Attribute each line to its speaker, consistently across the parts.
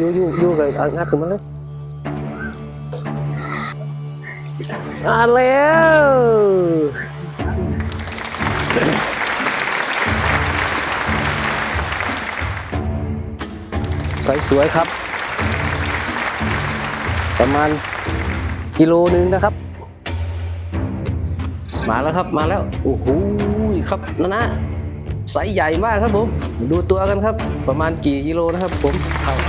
Speaker 1: อยู่อยู่อยู่เลยเอางัดขึ้นมาเลยมาแล้วใสสวยครับ ประมาณกิโลนึงนะครับ มาแล้วครับมาแล้ว โอ้โหครับนะนะ ไซส์ใหญ่มากครับผมดูตัวกันครับ ประมาณกี่กิโลนะครับ ผม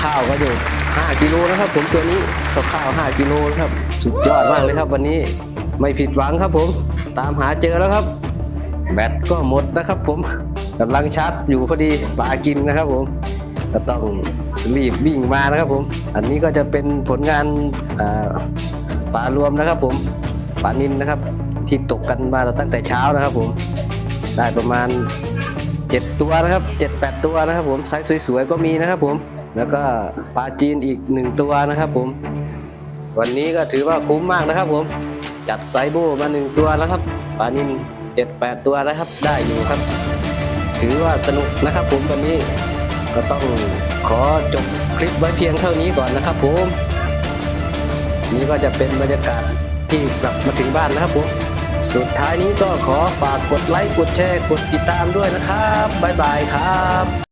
Speaker 1: ข้าวๆก็อยู่5กิโลนะครับ ผมตัวนี้ข้าวๆ5กิโลนะครับ สุดยอดมากเลยครับ วันนี้ไม่ผิดหวังครับผม ตามหาเจอแล้วครับ แบตก็หมดนะครับ ผมกำลังชาร์จอยู่พอดีปลากินนะครับ ผมก็ต้องรีบวิ่งมานะครับผม อันนี้ก็จะเป็นผลงานปลารวมนะครับ ผมปลานินนะครับ ที่ตกกันมาตั้งแต่เช้านะครับ ผมได้ประมาณ 7ตัวนะครับ7 8ตัวนะครับ ผมไซส์สวยๆก็มีนะครับ ผมแล้วก็ปลาจีนอีก1ตัวนะครับ ผม วันนี้ก็ถือว่าคุ้มมากนะครับ ผมจัดไซโบมา1ตัวแล้วครับปลานิน7 8ตัวนะครับ ได้อยู่ครับ ถือว่าสนุกนะครับ ผมวันนี้ก็ต้องขอจบคลิปไว้เพียงเท่านี้ก่อนนะครับ ผม นี่ก็จะเป็นบรรยากาศที่กลับมาถึงบ้านนะครับผม สุดท้ายนี้ก็ขอฝากกดไลค์ กดแชร์ กดติดตามด้วยนะครับ บ๊ายบายครับ